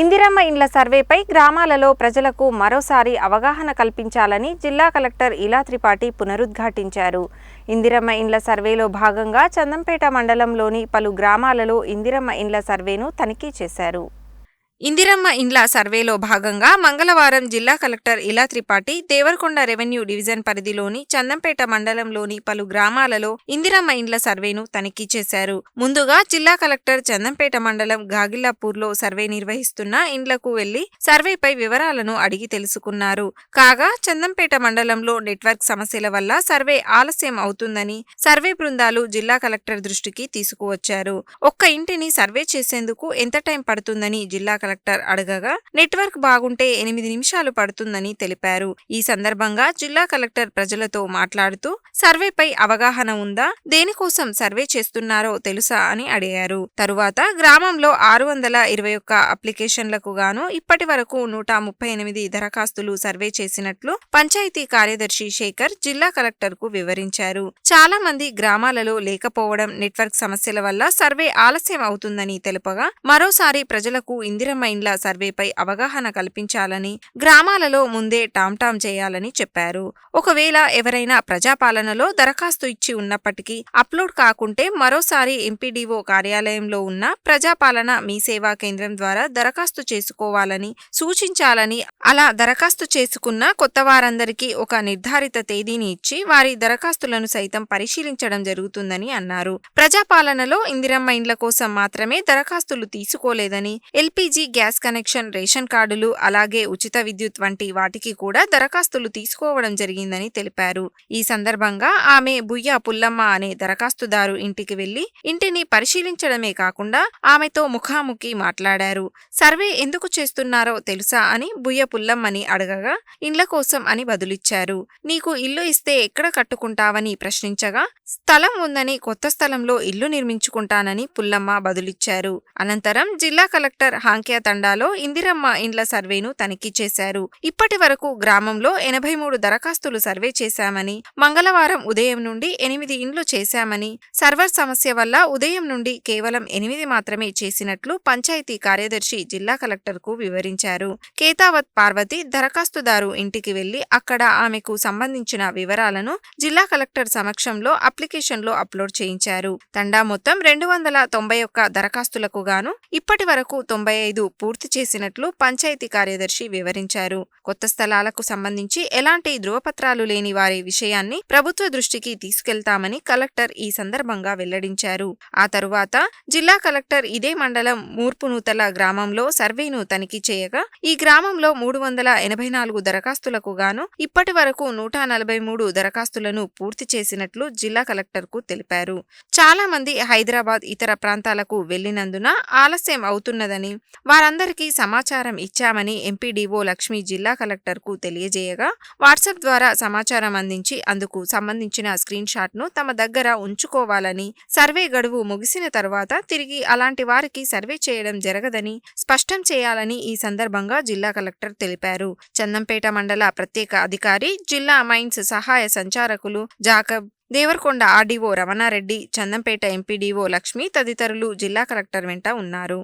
ఇందిరమ్మ ఇండ్ల సర్వేపై గ్రామాలలో ప్రజలకు మరోసారి అవగాహన కల్పించాలని జిల్లా కలెక్టర్ ఇలా త్రిపాఠి పునరుద్ఘాటించారు. ఇందిరమ్మ ఇండ్ల సర్వేలో భాగంగా చందంపేట మండలంలోని పలు గ్రామాలలో ఇందిరమ్మ ఇండ్ల సర్వేను తనిఖీ చేశారు. ఇందిరమ్మ ఇండ్ల సర్వేలో భాగంగా మంగళవారం జిల్లా కలెక్టర్ ఇలా త్రిపాఠి దేవరకొండ రెవెన్యూ డివిజన్ పరిధిలోని చందంపేట మండలంలోని పలు గ్రామాలలో ఇందిరమ్మ ఇండ్ల సర్వేను తనిఖీ చేశారు. ముందుగా జిల్లా కలెక్టర్ చందంపేట మండలం గాగిల్లాపూర్లో సర్వే నిర్వహిస్తున్న ఇండ్లకు వెళ్ళి సర్వేపై వివరాలను అడిగి తెలుసుకున్నారు. కాగా చందంపేట మండలంలో నెట్వర్క్ సమస్యల వల్ల సర్వే ఆలస్యం అవుతుందని సర్వే బృందాలు జిల్లా కలెక్టర్ దృష్టికి తీసుకువచ్చారు. ఒక్క ఇంటిని సర్వే చేసేందుకు ఎంత టైం పడుతుందని జిల్లా కలెక్టర్ అడగగా నెట్వర్క్ బాగుంటే ఎనిమిది నిమిషాలు పడుతుందని తెలిపారు. ఈ సందర్భంగా జిల్లా కలెక్టర్ ప్రజలతో మాట్లాడుతూ సర్వేపై అవగాహన ఉందా? దేనికోసం సర్వే చేస్తున్నారో తెలుసా? అని అడిగారు. తరువాత గ్రామంలో ఆరు వందల ఇరవై ఒక్క అప్లికేషన్లకు గాను ఇప్పటి వరకు నూట ముప్పై ఎనిమిది దరఖాస్తులు సర్వే చేసినట్లు పంచాయతీ కార్యదర్శి శేఖర్ జిల్లా కలెక్టర్కు వివరించారు. చాలా మంది గ్రామాలలో లేకపోవడం నెట్వర్క్ సమస్యల వల్ల సర్వే ఆలస్యం అవుతుందని తెలుపగా మరోసారి ప్రజలకు ఇందిర మైండ్ల సర్వేపై అవగాహన కల్పించాలని గ్రామాలలో ముందే టామ్టామ్ చేయాలని చెప్పారు. ఒకవేళ ఎవరైనా ప్రజాపాలనలో దరఖాస్తు ఇచ్చి ఉన్నప్పటికీ అప్లోడ్ కాకుంటే మరోసారి ఎంపీడీఓ కార్యాలయంలో ఉన్న ప్రజాపాలన మీ సేవా కేంద్రం ద్వారా దరఖాస్తు చేసుకోవాలని సూచించాలని అలా దరఖాస్తు చేసుకున్న కొత్త వారందరికీ ఒక నిర్ధారిత తేదీని ఇచ్చి వారి దరఖాస్తులను సైతం పరిశీలించడం జరుగుతుందని అన్నారు. ప్రజాపాలనలో ఇందిరమ్మ ఇండ్ల కోసం మాత్రమే దరఖాస్తులు తీసుకోలేదని ఎల్పీజీ గ్యాస్ కనెక్షన్ రేషన్ కార్డులు అలాగే ఉచిత విద్యుత్ వంటి వాటికి కూడా దరఖాస్తులు తీసుకోవడం జరిగిందని తెలిపారు. ఈ సందర్భంగా ఆమె బుయ్య పుల్లమ్మ అనే దరఖాస్తుదారు ఇంటికి వెళ్ళి ఇంటిని పరిశీలించడమే కాకుండా ఆమెతో ముఖాముఖి మాట్లాడారు. సర్వే ఎందుకు చేస్తున్నారో తెలుసా? అని బుయ్య పుల్లమ్మని అడగగా ఇండ్ల కోసం అని బదులిచ్చారు. నీకు ఇల్లు ఇస్తే ఎక్కడ కట్టుకుంటావని ప్రశ్నించగా స్థలం ఉందని కొత్త స్థలంలో ఇల్లు నిర్మించుకుంటానని పుల్లమ్మ బదులిచ్చారు. అనంతరం జిల్లా కలెక్టర్ హాంక్యా తండాలో ఇందిరమ్మ ఇండ్ల సర్వేను తనిఖీ చేశారు. ఇప్పటి వరకు గ్రామంలో ఎనభై మూడు దరఖాస్తులు సర్వే చేశామని మంగళవారం ఉదయం నుండి ఎనిమిది ఇండ్లు చేశామని సర్వర్ సమస్య వల్ల ఉదయం నుండి కేవలం ఎనిమిది మాత్రమే చేసినట్లు పంచాయతీ కార్యదర్శి జిల్లా కలెక్టర్కు వివరించారు. కేతావత్ పార్వతి దరఖాస్తుదారు ఇంటికి వెళ్ళి అక్కడ ఆమెకు సంబంధించిన వివరాలను జిల్లా కలెక్టర్ సమక్షంలో అప్లికేషన్లో అప్లోడ్ చేయించారు. తండా మొత్తం రెండు వందల తొంభై ఒక్క దరఖాస్తులకు గాను ఇప్పటి వరకు తొంభై ఐదు పూర్తి చేసినట్లు పంచాయతీ కార్యదర్శి వివరించారు. కొత్త స్థలాలకు సంబంధించి ఎలాంటి ధృవపత్రాలు లేని వారి విషయాన్ని ప్రభుత్వ దృష్టికి తీసుకెళ్తామని కలెక్టర్ ఈ సందర్భంగా వెల్లడించారు. ఆ తరువాత జిల్లా కలెక్టర్ ఇదే మండలం మూర్పునూతల గ్రామంలో సర్వేను తనిఖీ చేయగా ఈ గ్రామంలో మూడు వందల ఎనభై నాలుగు దరఖాస్తులకు గాను ఇప్పటి వరకు నూట నలభై మూడు దరఖాస్తులను పూర్తి చేసినట్లు జిల్లా కలెక్టర్కు తెలిపారు. చాలా మంది హైదరాబాద్ ఇతర ప్రాంతాలకు వెళ్ళినందున ఆలస్యం అవుతున్నదని వారందరికీ సమాచారం ఇచ్చామని ఎంపీడీఓ లక్ష్మి జిల్లా కలెక్టర్కు తెలియజేయగా వాట్సాప్ ద్వారా సమాచారం అందించి అందుకు సంబంధించిన స్క్రీన్ షాట్ను తమ దగ్గర ఉంచుకోవాలని సర్వే గడువు ముగిసిన తర్వాత తిరిగి అలాంటి వారికి సర్వే చేయడం జరగదని స్పష్టం చేయాలని ఈ సందర్భంగా జిల్లా కలెక్టర్ తెలిపారు. చందంపేట మండల ప్రత్యేక అధికారి జిల్లా మైన్స్ సహాయ సంచారకులు Jacob Devarakonda RDO Ramanareddy Chandampet MPDO Lakshmi తదితరులు జిల్లా కలెక్టర్ వెంట ఉన్నారు.